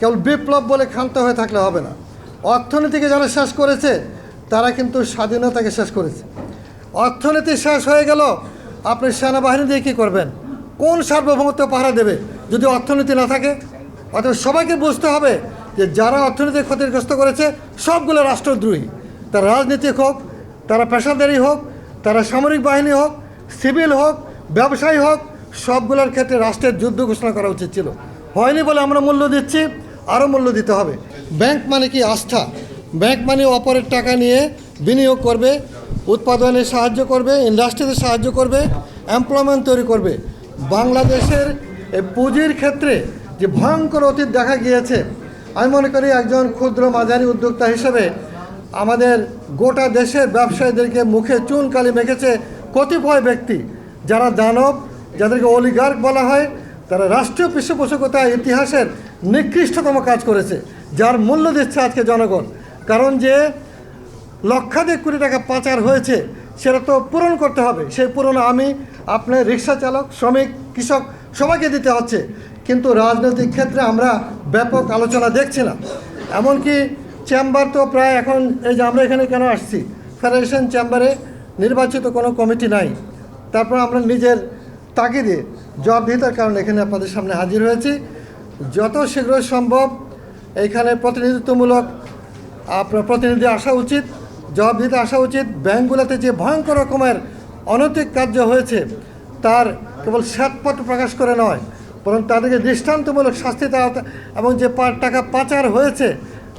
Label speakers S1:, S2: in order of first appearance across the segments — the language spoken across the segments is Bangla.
S1: কেবল বিপ্লব বলে ক্ষান্ত হয়ে থাকলে হবে না। অর্থনীতিকে যারা শেষ করেছে, তারা কিন্তু স্বাধীনতাকে শেষ করেছে। অর্থনীতি শেষ হয়ে গেল, আপনি সেনাবাহিনী দিয়ে কী করবেন? কোন সার্বভৌমত্ব পাহারা দেবে যদি অর্থনীতি না থাকে? অথবা সবাইকে বুঝতে হবে যে যারা অর্থনীতি ক্ষতিগ্রস্ত করেছে, সবগুলো রাষ্ট্রদ্রোহী। তারা রাজনীতিক হোক, তারা পেশাদারি হোক, তারা সামরিক বাহিনী হোক, সিভিল হোক, ব্যবসায়ী হোক, সবগুলোর ক্ষেত্রে রাষ্ট্রের যুদ্ধ ঘোষণা করা উচিত ছিল। হয়নি বলে আমরা মূল্য দিচ্ছি। আরও মূল্য দিতে হবে। ব্যাংক মানে কি আস্থা? ব্যাংক মানে অপরের টাকা নিয়ে বিনিয়োগ করবে, উৎপাদনে সাহায্য করবে, ইন্ডাস্ট্রিতে সাহায্য করবে এমপ্লয়মেন্ট তৈরি করবে। বাংলাদেশের এই পুঁজির ক্ষেত্রে যে ভয়ঙ্কর অতীত দেখা গিয়েছে, আমি মনে করি একজন ক্ষুদ্র মাঝারি উদ্যোক্তা হিসেবে আমাদের গোটা দেশের ব্যবসায়ীদেরকে মুখে চুন কালি মেখেছে কতিপয় ব্যক্তি, যারা দানব, যাদেরকে অলিগার্ক বলা হয় তারা রাষ্ট্রীয় পৃষ্ঠপোষকতায় ইতিহাসের নিকৃষ্টতম কাজ করেছে, যার মূল্য দিচ্ছে আজকে জনগণ। কারণ যে লক্ষাধিক কোটি টাকা পাচার হয়েছে, সেটা তো পূরণ করতে হবে। সেই পূরণ আমি আপনার রিক্সা চালক, শ্রমিক, কৃষক সবাইকে দিতে হচ্ছে। কিন্তু রাজনৈতিক ক্ষেত্রে আমরা ব্যাপক আলোচনা দেখছি না। এমনকি চেম্বার তো প্রায় এখন, এই যে আমরা এখানে কেন আসছি? ফেডারেশন চেম্বারে নির্বাচিত কোনো কমিটি নাই। তারপর আমরা নিজের তাগিদে জবাবদিহিতার কারণে এখানে আপনাদের সামনে হাজির হয়েছি। যত শীঘ্র সম্ভব এইখানে প্রতিনিধিত্বমূলক আপনার প্রতিনিধি আসা উচিত। জবাবদিহিতে আসা উচিত। ব্যাংকগুলোতে যে ভয়ঙ্কর রকমের অনৈতিক কার্য হয়েছে, তার কেবল শ্বেতপত্র প্রকাশ করে নয়, বরং তাদেরকে দৃষ্টান্তমূলক শাস্তি দেওয়া এবং যে টাকা পাচার হয়েছে,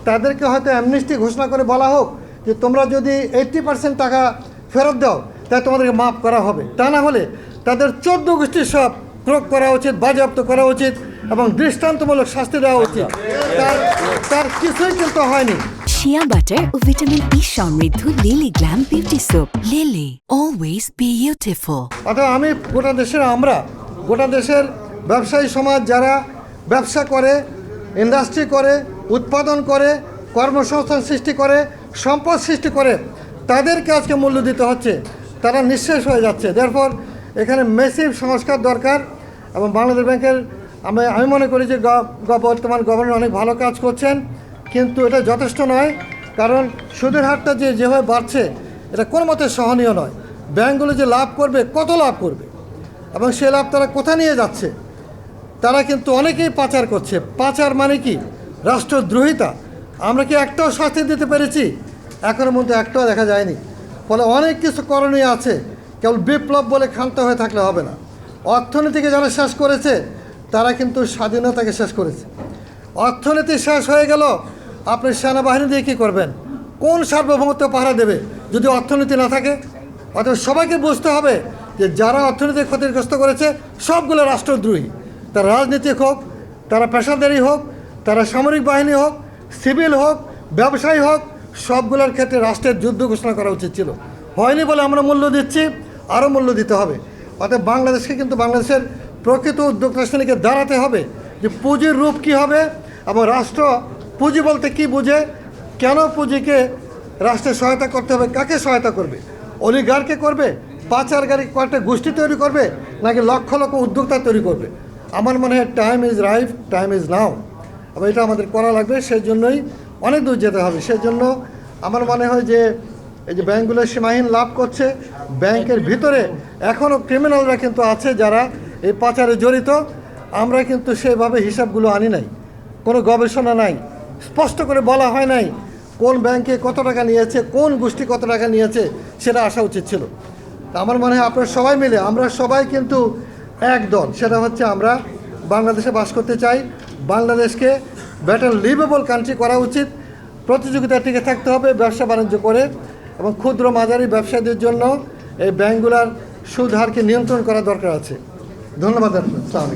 S1: তাদেরকে হয়তো অ্যামনিস্টি ঘোষণা করে বলা হোক যে তোমরা যদি এইট্টি পার্সেন্ট টাকা ফেরত দাও তাহলে তোমাদেরকে মাফ করা হবে। তা না হলে তাদের চোদ্দ গোষ্ঠীর সব প্রয়োগ করা উচিত বাজেয়াপ্ত করা উচিত এবং দৃষ্টান্তমূলক শাস্তি দেওয়া উচিত। তার তার কিছুই কিন্তু হয়নি।
S2: শিয়া বাটার ও ভিটামিন ই সমৃদ্ধ Lily glam beauty soap Lily always beautiful
S1: অথবা আমি গোটা দেশের আমরা গোটা দেশের ব্যবসায়ী সমাজ যারা ব্যবসা করে ইন্ডাস্ট্রি করে উৎপাদন করে কর্মসংস্থান সৃষ্টি করে সম্পদ সৃষ্টি করে তাদেরকে আজকে মূল্য দিতে হচ্ছে। তারা নিঃশেষ হয়ে যাচ্ছে। তারপর এখানে মেসিভ সংস্কার দরকার। এবং বাংলাদেশ ব্যাংকের আমি আমি মনে করি যে বর্তমান গভর্নর অনেক ভালো কাজ করছেন, কিন্তু এটা যথেষ্ট নয়, কারণ সুদের হারটা যে যেভাবে বাড়ছে, এটা কোনো মতে সহনীয় নয়। ব্যাংকগুলো যে লাভ করবে, কত লাভ করবে? এবং সে লাভ তারা কোথায় নিয়ে যাচ্ছে? তারা কিন্তু অনেকেই পাচার করছে। পাচার মানে কি? রাষ্ট্রদ্রোহিতা। আমরা কি একটাও শাস্তি দিতে পেরেছি? এখনের মধ্যে একটাও দেখা যায়নি। ফলে অনেক কিছু করণীয় আছে। কেবল বিপ্লব বলে ক্ষান্ত হয়ে থাকলে হবে না। অর্থনীতিকে যারা শেষ করেছে, তারা কিন্তু স্বাধীনতাকে শেষ করেছে। অর্থনীতি শেষ হয়ে গেল, আপনি সেনাবাহিনী দিয়ে কী করবেন? কোন সার্বভৌমত্ব পাহারা দেবে যদি অর্থনীতি না থাকে? অথবা সবাইকে বুঝতে হবে যে যারা অর্থনীতি ক্ষতিগ্রস্ত করেছে, সবগুলো রাষ্ট্রদ্রোহী। তারা রাজনীতিক হোক, তারা পেশাদারি হোক, তারা সামরিক বাহিনী হোক, সিভিল হোক, ব্যবসায়ী হোক, সবগুলোর ক্ষেত্রে রাষ্ট্রের যুদ্ধ ঘোষণা করা উচিত ছিল। হয়নি বলে আমরা মূল্য দিচ্ছি, আরও মূল্য দিতে হবে। অর্থাৎ বাংলাদেশকে কিন্তু বাংলাদেশের প্রকৃত উদ্যোক্তা শ্রেণীকে দাঁড়াতে হবে যে পুঁজির রূপ কী হবে এবং রাষ্ট্র পুঁজি বলতে কি বুঝে, কেন পুঁজিকে রাষ্ট্রের সহায়তা করতে হবে, কাকে সহায়তা করবে? অলিগারকে করবে? পাচার গাড়ি কয়েকটা গোষ্ঠী তৈরি করবে? নাকি লক্ষ লক্ষ উদ্যোক্তা তৈরি করবে? আমার মনে হয় time is ripe time is now এবং এটা আমাদের করা লাগবে সেই জন্যই অনেক দূর যেতে হবে। সেই জন্য আমার মনে হয় যে এই যে ব্যাংকগুলো সীমাহীন লাভ করছে, ব্যাংকের ভিতরে এখনও ক্রিমিনালরা কিন্তু আছে যারা এই পাচারে জড়িত। আমরা কিন্তু সেভাবে হিসাবগুলো আনি নাই। কোনো গবেষণা নাই। স্পষ্ট করে বলা হয় নাই কোন ব্যাংকে কত টাকা নিয়েছে, কোন গোষ্ঠী কত টাকা নিয়েছে, সেটা আসা উচিত ছিল। তা আমার মনে হয় আপনারা সবাই মিলে, আমরা সবাই কিন্তু এক দল সেটা হচ্ছে আমরা বাংলাদেশে বাস করতে চাই। বাংলাদেশকে বেটার লিভেবল কান্ট্রি করা উচিত। প্রতিযোগিতা টিকে থাকতে হবে, ব্যবসা বাণিজ্য করে। এবং ক্ষুদ্র মাঝারি ব্যবসায়ীদের জন্য এই ব্যাংকগুলোর সুদ হারকে নিয়ন্ত্রণ করা দরকার আছে। ধন্যবাদ